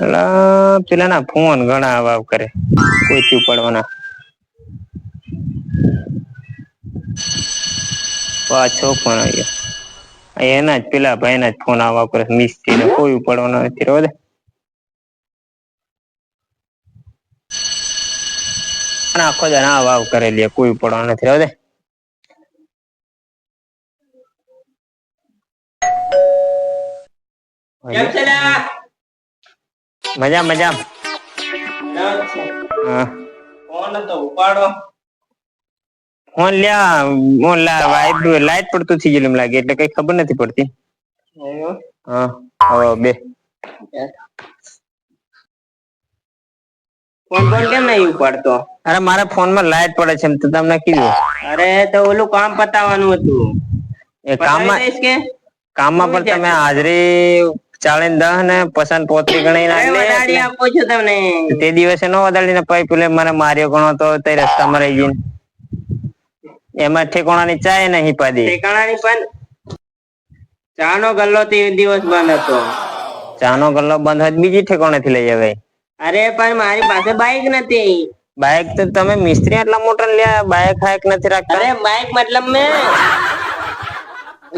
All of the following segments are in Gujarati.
અલા, પેલા ના ફોન ઘણા આવ કરે. કરે કોઈથી ઉપાડવાના? પાછો ફોન આવ્યો. એના જ પેલા ભાઈ ના જ ફોન આવા કરે. મિસ્ત્રી ને કોઈ ઉપાડવાનો નથી રહેવા દે અને આખો કરે લે કોઈ ઉપાડવાનો નથી રહેવા દે કેમ છે? મજા મજા. ફોન હતો ઉપાડો. ફોન લ્યા વાઈબ લાઈટ પડતું થઈ ગયેલું એમ લાગે એટલે કઈ ખબર નથી પડતી. હા બે. ફોન ફોન કેમ નહીં ઉપાડતો? અરે મારા ફોનમાં લાઈટ પડે છે તો તમને કીધું. અરે તો ઓલું કામ પતાવવાનું હતું. એ કામમાં કામમાં કામમાં પણ તમે હાજરી ચાલીસ દહ ને પસંદ પોતી ગણી નાખી આપું છું તમને. તે દિવસે નો વધારીને પછી પેલે મને માર્યો ગણો તો તે રસ્તામાં રહી ગઈ એમાં ઠેકોણાની ચાય નહીં પાડી. ઠેકાણાની પણ ચાનો ગલ્લો તે દિવસ બંધ હતો. ચાનો ગલ્લો બંધ હોય બીજી બીજી ઠેકોણેથી લઈ આવે. અરે પણ મારી પાસે બાઈક નથી. બાઈક તો તમે મિસ્ત્રી આટલા મોટા લ્યા બાઈક હાઈક નથી રાખતા. અરે બાઈક મતલબ મેં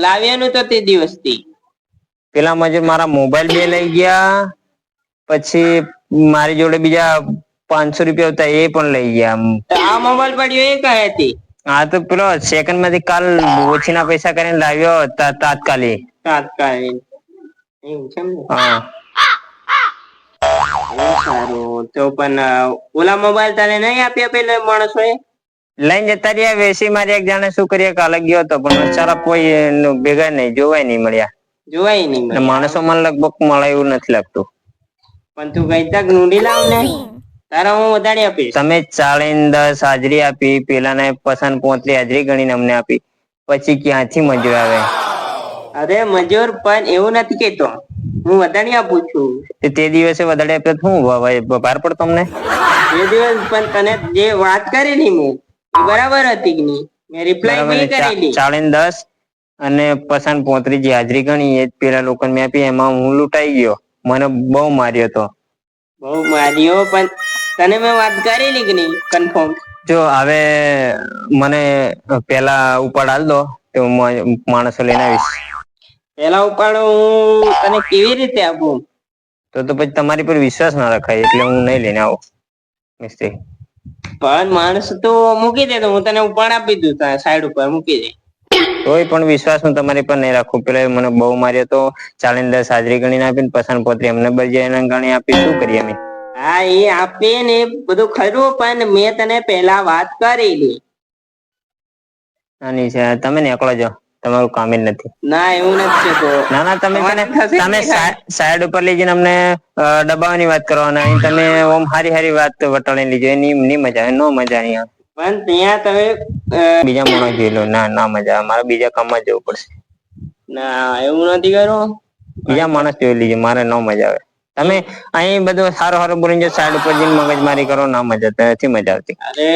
લાવ્યાનું તો તે દિવસથી. પેલા જે મારા મોબાઈલ બે લઈ ગયા પછી મારી જોડે બીજા પાંચસો રૂપિયા હતા એ પણ લઈ ગયા આ મોબાઈલ પડ્યો એ કહે હતી? હા તો પેલો સેકન્ડમાંથી કાલ ઓછીના પૈસા કરીને લાવ્યો તાત્કાલિક. તાત્કાલિક? હા. સારું. તો પણ ઓલા મોબાઈલ તને નહીં આપ્યા પેલા માણસોએ? લઈને જતા રહ્યા વેસી મારી એક જાણે શું કરીએ કાલે ગયો હતો પણ સારા કોઈ ભેગા નહીં જોવાય નહીં મળ્યા. જોવાય નહીં માણસો મને લગભગ મળે એવું નથી લાગતું. પણ તું કઈ તક નુડી લાવ ને. તારા હું વધારે આપીશ. તમે ચાલીને દસ હાજરી આપી પેલાને પસંદ પોતલી હાજરી ગણીને અમને આપી. પછી ક્યાંથી મજૂર આવે? અરે મજૂર પણ એવું નથી કેતો હું વધારે આપું છું. તે તે દિવસે વધારે આપ્યો શું ભાર પડતો અમને? એ દિવસ પણ તને જે વાત કરેલી મેં હું બરાબર હતી કે નહીં? મેં રિપ્લાય નહીં કરેલી. ચાલીને દસ? અને પસંદ પોતરી જે હાજરી ગણી એ જ પેલા લોકોને મેં આપી એમાં હું લૂંટાઈ ગયો. મને બહુ માર્યો તો. બહુ માર્યો પણ તને મેં વાત કરેલી કે નહીં? કન્ફર્મ જો હવે મને પેલા ઉપાડ હાલ દો તો હું માણસો લઈને આવીશ. પેલા ઉપાડ હું તને કેવી રીતે આપું? તો તો પછી તમારી પર વિશ્વાસ ના રખાય એટલે હું નહીં લઈને આવું. મિસ્ત્રી. પણ માણસ તો મૂકી દે તો હું તને ઉપાડ આપી દઉં સાઈડ ઉપર મૂકી દે. તોય પણ વિશ્વાસ હું તમારી પર નહીં રાખું. પેલા મને બહુ માર્યો તો ચાલીને દસ હાજરી ગણીને આપીને પસંદ પોતરી. અમને બજે ગણી આપી શું કરીએ અમે? હા એ આપીએ ને બધું ખરું પણ મેં તને પહેલા વાત કરેલી. નાની છે તમે નીકળો જો તમારું કામ જ નથી. ના એવું નથી ના ના તમે તમે સાઈડ ઉપર લઈ જઈને અમને દબાવવાની વાત કરવાના તમે ઓમ હારી હારી વાત વટાળી લીજો એની ની મજા આવે નો મજા નહીં આવે પણ ત્યાં તમે બીજા માણસ જોઈ લો ના ના મજા મારે બીજા કામમાં જવું પડશે. ના એવું નથી કરવું બીજા માણસ જોઈ લીજો મારે ન મજા આવે. તમે અહીં બધું સારું સારું બોલીને જો સાઈડ ઉપર જઈને મગજમારી કરો ના મજા નથી મજા આવતી. અરે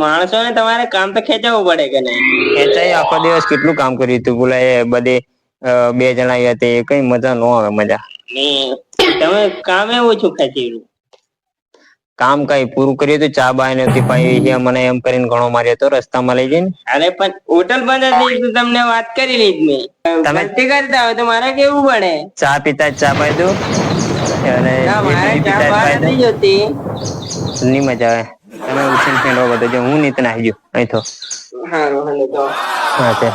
માણસોને તમારે કામ તો ખેંચાવવું પડે કે નહીં? ખેંચાઈ આખો દિવસ કેટલું કામ કર્યું હતું? બોલા એ બધે બે જણા આવ્યા તે કઈ મજા ન આવે મજા. તમે કામ એવું છું ખેંચી કામ કઈ પૂરું કર્યું હતું ચા બાય નથી પાઈ મને એમ કરીને ઘણો માર્યો હતો રસ્તામાં લઈ જઈને. અરે પણ હોટલ બંધ હતી તો તમને વાત કરી લીધી તમે- કરતા હોય તો મારે કેવું પડે? ચા પીતા ચા પાઈ દઉં અને ના મજા આવે. તમે ઉછીન ફેંડો બધો જો હું નીત નાહી ગયો. અહીં તો. તો. હા છે